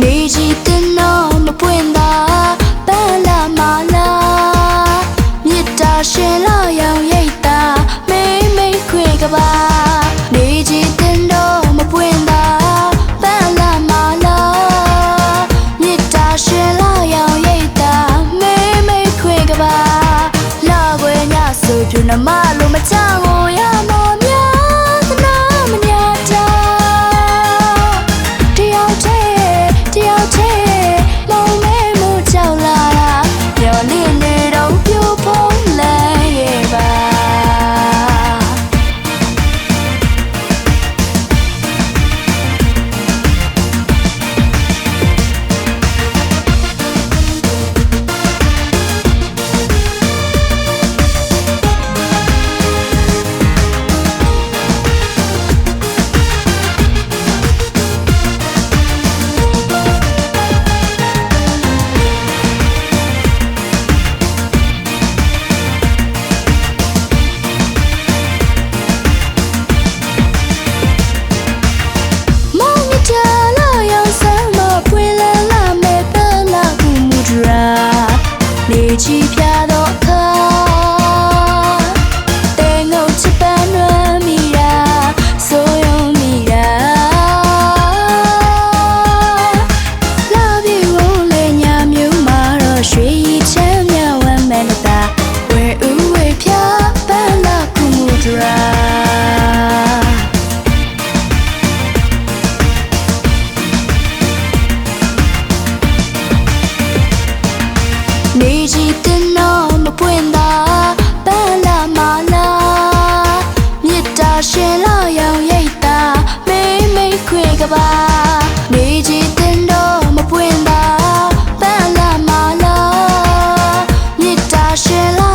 နေကြည့်တဲ့တော့မပွင့်တာပန်းလာမလာမြစ်တာရှင်လာရောင်ရိပ်တာမိမ့်မိတ်ခွေကပါနေကြည့်တဲ့တော့မပွင့်တာပန်းလာမလာမြစ်တာရှင်လာရောင်ရိပ်တာမိမ့်မိတ်ခွေကပါလာခွေညဆိုပြနမလို့မချော ကဘာနေကြည့်တင်တော့မပွင့်တာပန်းလာမလာမြစ်တာရှင်လာ